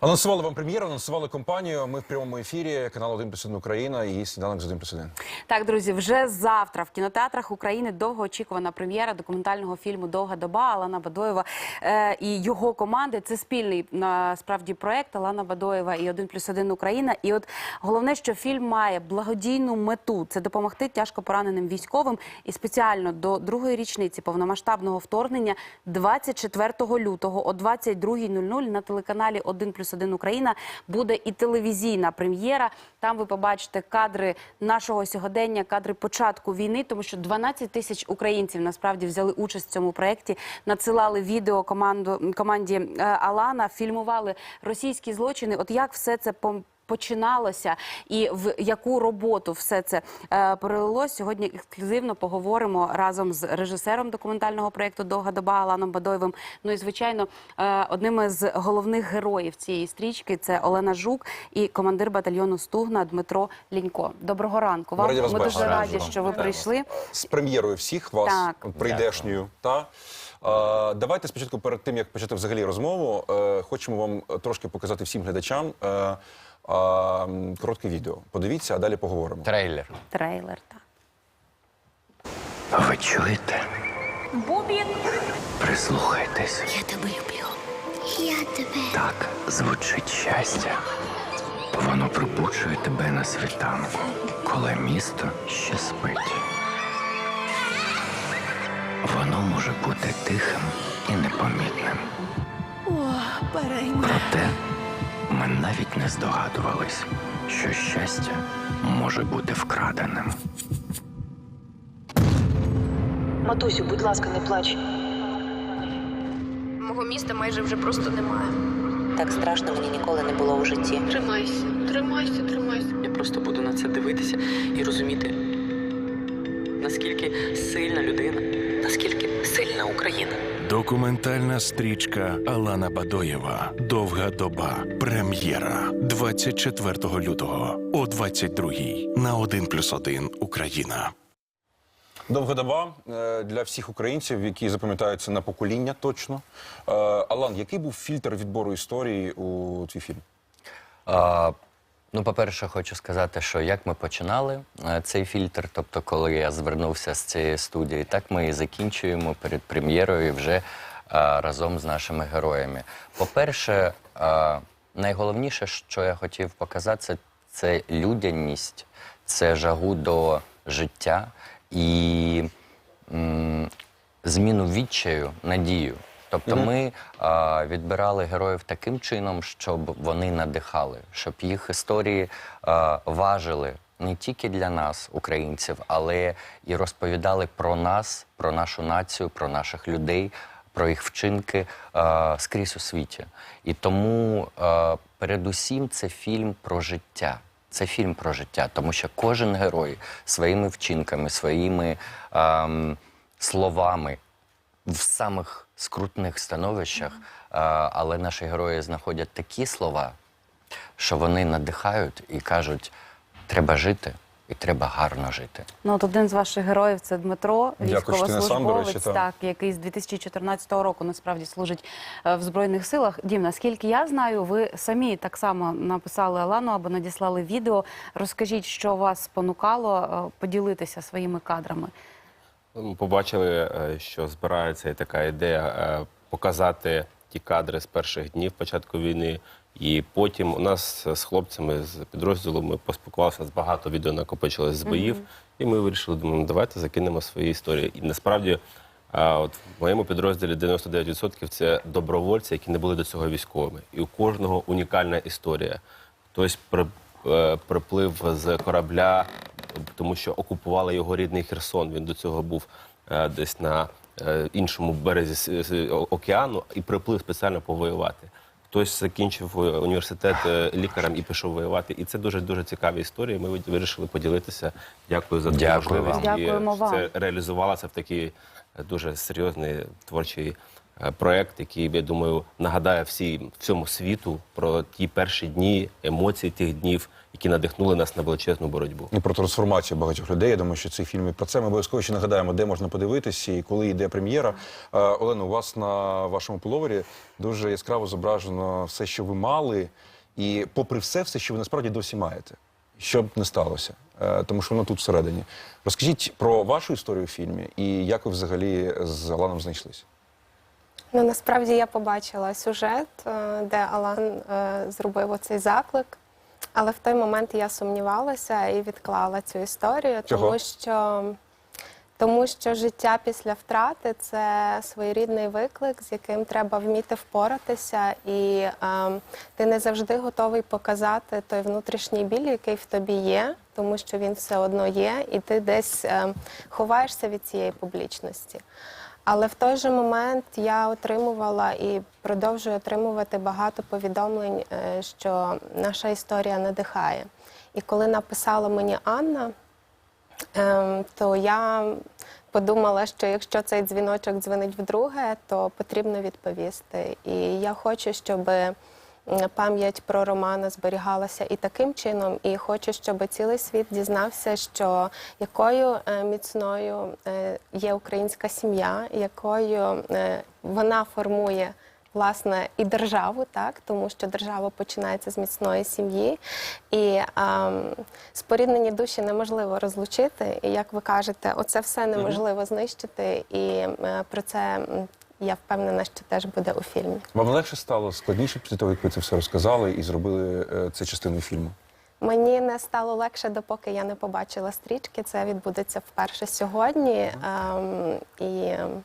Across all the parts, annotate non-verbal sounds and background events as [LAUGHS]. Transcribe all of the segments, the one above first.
Анонсували вам прем'єру, анонсували компанію. Ми в прямому ефірі канал 1 плюс 1 Україна і сніданок з 1 плюс 1. Так, друзі, вже завтра в кінотеатрах України довгоочікувана прем'єра документального фільму Довга доба Алана Бадоєва е, і його команди. Це спільний насправді проект Алана Бадоєва і 1 плюс 1 Україна. І от головне, що фільм має благодійну мету це допомогти тяжко пораненим військовим. І спеціально до другої річниці повномасштабного вторгнення 24 лютого о 22.00 на телеканалі 1 плюс 1 Україна буде і телевізійна прем'єра. Там ви побачите кадри нашого сьогодення, кадри початку війни, тому що 12 тисяч українців насправді взяли участь в цьому проєкті, надсилали відео команду команді е, Алана, фільмували російські злочини. От як все це Починалося і в яку роботу все це е, перелилось. Сьогодні ексклюзивно поговоримо разом з режисером документального проєкту Довга доба Аланом Бадоєвим. Ну і звичайно, е, одним із головних героїв цієї стрічки це Олена Жук і командир батальйону Стугна Дмитро Лінько. Доброго ранку. Вам Раді ми дуже раді, Раді що ви прийшли. З прем'єрою всіх вас Так. прийдешньою. Та давайте спочатку, перед тим як почати взагалі розмову, е, хочемо вам трошки показати всім глядачам е, м, коротке відео. Подивіться, а далі поговоримо. Трейлер. Трейлер. Так. Ви чуєте? Прислухайтесь. Я тебе люблю. Я тебе. Так звучить щастя. Воно пробуджує тебе на світанку, коли місто ще спить. Воно може бути тихим і непомітним. О. Проте ми навіть не здогадувались, що щастя може бути вкраденим. Матусю, будь ласка, не плач. Мого міста майже вже просто немає. Так страшно мені ніколи не було у житті. Тримайся, тримайся, тримайся. Я просто буду на це дивитися і розуміти, наскільки сильна людина, наскільки сильна Україна. Документальна стрічка Алана Бадоєва Довга доба. Прем'єра 24 лютого о 22 на 1+,1 Україна. Довга доба е, для всіх українців, які запам'ятаються на покоління точно. Е, Алан, який був фільтр відбору історії у твій фільм? А, ну, по-перше, хочу сказати, що як ми починали е, цей фільтр, тобто, коли я звернувся з цієї студії, так ми і закінчуємо перед прем'єрою вже е, разом з нашими героями. По-перше, е, найголовніше, що я хотів показати, це, це людяність, це жагу до життя і м, зміну відчаю, надію. Тобто ми а, відбирали героїв таким чином, щоб вони надихали, щоб їх історії а, важили не тільки для нас, українців, але і розповідали про нас, про нашу націю, про наших людей, про їх вчинки а, скрізь у світі. І тому а, передусім це фільм про життя. Це фільм про життя, тому що кожен герой своїми вчинками, своїми ем, словами в самих скрутних становищах, але наші герої знаходять такі слова, що вони надихають і кажуть: треба жити і треба гарно жити. Ну, от один з ваших героїв це Дмитро, військовослужбовець, так, який з 2014 року насправді служить е, в Збройних силах. Дім, наскільки я знаю, ви самі так само написали Алану або надіслали відео. Розкажіть, що вас спонукало е, поділитися своїми кадрами. Ми побачили, е, що збирається і така ідея е, показати ті кадри з перших днів початку війни. І потім у нас з хлопцями з підрозділу ми поспілкувалися з багато відео накопичилось з боїв, і ми вирішили, думаємо, давайте закинемо свої історії. І насправді, е, от в моєму підрозділі 99% це добровольці, які не були до цього військовими. І у кожного унікальна історія. Хтось при, е, приплив з корабля, тому що окупували його рідний Херсон. Він до цього був е, десь на е, іншому березі океану і приплив спеціально повоювати. Хтось закінчив е, університет лікарем і пішов воювати. І це дуже дуже цікаві історії. Ми вирішили поділитися. Дякую за таку Дякую можливість. вам. І Дякуємо вам. Це реалізувалося в такий е, дуже серйозний творчий е, проект, який, я думаю, нагадає всім всьому світу про ті перші дні, емоції тих днів, які надихнули нас на величезну боротьбу. І про трансформацію багатьох людей. Я думаю, що цей фільм і про це ми обов'язково ще нагадаємо, де можна подивитися і коли йде прем'єра. Е, Олено, у вас на вашому половері дуже яскраво зображено все, що ви мали, і попри все, все, що ви насправді досі маєте. Що б не сталося, Е, тому що воно тут всередині. Розкажіть про вашу історію в фільмі і як ви взагалі з Аланом знайшлися. Ну насправді я побачила сюжет, е, де Алан е, зробив оцей заклик. Але в той момент я сумнівалася і відклала цю історію, Чого? тому що тому що життя після втрати це своєрідний виклик, з яким треба вміти впоратися, і е, ти не завжди готовий показати той внутрішній біль, який в тобі є, тому що він все одно є, і ти десь е, ховаєшся від цієї публічності. Але в той же момент я отримувала і продовжую отримувати багато повідомлень, е, що наша історія надихає. І коли написала мені Анна, ем, то я подумала, що якщо цей дзвіночок дзвонить вдруге, то потрібно відповісти. І я хочу, щоб пам'ять про Романа зберігалася і таким чином, і хочу, щоб цілий світ дізнався, що якою е, міцною е, є українська сім'я, якою е, вона формує. Власне, і державу, так тому що держава починається з міцної сім'ї, і ем, споріднені душі неможливо розлучити. І як ви кажете, оце все неможливо знищити. І е, про це я впевнена, що теж буде у фільмі. Вам легше стало складніше після того, як ви це все розказали і зробили е, це частиною фільму? Мені не стало легше, допоки я не побачила стрічки. Це відбудеться вперше сьогодні. Ем, і ем,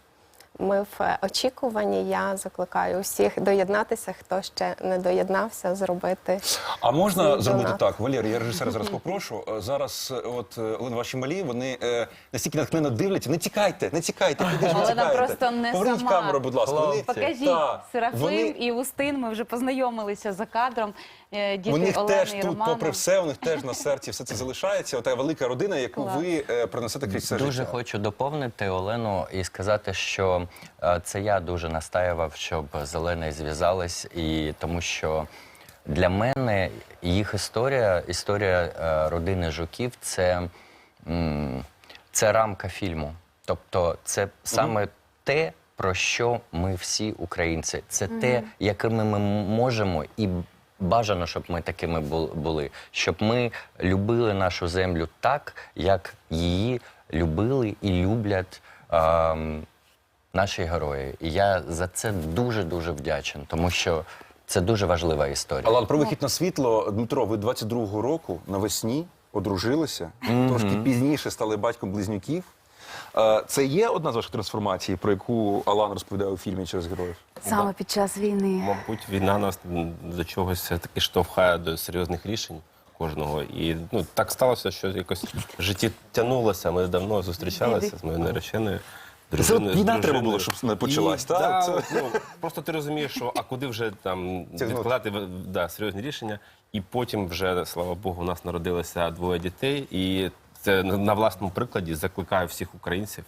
ми в очікуванні. Я закликаю усіх доєднатися, хто ще не доєднався, зробити. А можна зробити так, Валерій, я режисера зараз попрошу. Е, Зараз, е, от е, Олена, ваші малі, вони е, настільки натхненно дивляться. Не тікайте, не тікайте, куди ж ви Олена тікаєте? просто не Поверніть сама. камеру, будь ласка. Вони, Покажіть Та, Серафим вони, і Устин. Ми вже познайомилися за кадром. Е, Діти у них Олени теж і тут, Романа. попри все, у них теж на серці все це залишається. Ота велика родина, яку Клас. ви е, принесете крізь все Дуже життя. хочу доповнити Олену і сказати, що е, це я дуже настаював, щоб зелений зв'язались, і тому що для мене їх історія, історія е, родини жуків, це, м, це рамка фільму. Тобто, це саме те, про що ми всі українці. Це те, якими ми можемо і. Бажано, щоб ми такими бу- були, щоб ми любили нашу землю так, як її любили і люблять ем, наші герої. І я за це дуже дуже вдячен, тому що це дуже важлива історія. Алан, про вихід на світло. Дмитро, ви 22-го року навесні одружилися, трошки пізніше стали батьком близнюків. Е, Це є одна з ваших трансформацій, про яку Алан розповідає у фільмі через героїв? Саме під час війни. Мабуть, війна нас до чогось все-таки штовхає до серйозних рішень кожного. І ну, так сталося, що якось в житті тягнулося. Ми давно зустрічалися з моєю нареченою. Це дружиною, війна з треба було, дружиною. щоб не почалась, І, так? да, Це- от, ну, просто ти розумієш, що а куди вже там Тягнути. відкладати да, серйозні рішення. І потім вже, слава Богу, у нас народилося двоє дітей. І на на власному прикладі закликаю всіх українців.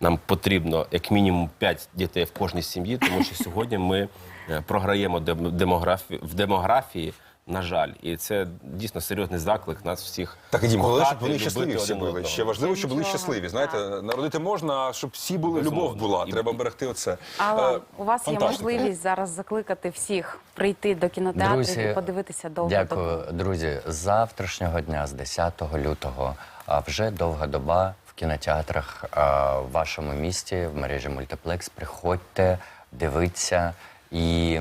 Нам потрібно як мінімум 5 дітей в кожній сім'ї, тому що сьогодні ми е, програємо дем- демографі... в демографії, на жаль, і це дійсно серйозний заклик нас всіх. Так, і Дім, головне, щоб вони щасливі всі були. одного. Ще важливо, щоб були щасливі. Знаєте, народити можна, а щоб всі були, Безумовно. любов була. Треба берегти оце. Але у вас є можливість зараз закликати всіх прийти до кінотеатрів Друзі, і подивитися довго. Дякую, друзі. З завтрашнього дня, з 10 лютого, а вже довга доба в кінотеатрах а, в вашому місті, в мережі Мультиплекс. Приходьте, дивіться і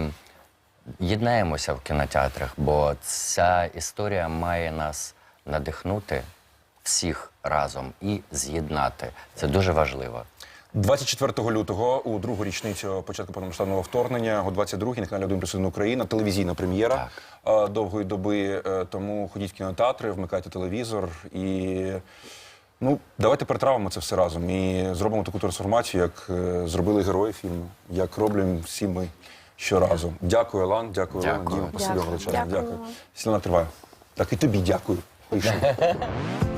єднаємося в кінотеатрах, бо ця історія має нас надихнути всіх разом і з'єднати. Це дуже важливо. 24 лютого, у другу річницю початку повномасштабного вторгнення, о 22-й на каналі 1 плюс 1 Україна, телевізійна прем'єра е, довгої доби. Е, Тому ходіть в кінотеатри, вмикайте телевізор і. Ну, давайте перетравимо це все разом і зробимо таку трансформацію, як е, зробили герої фільму, як роблять всі ми щоразу. Дякую, Елан, дякую, Олена, Дякую. Діма, спасибі Дякую. величезне. Дякую Дякую. Сілена триває. Так і тобі дякую. Вийшов. [LAUGHS]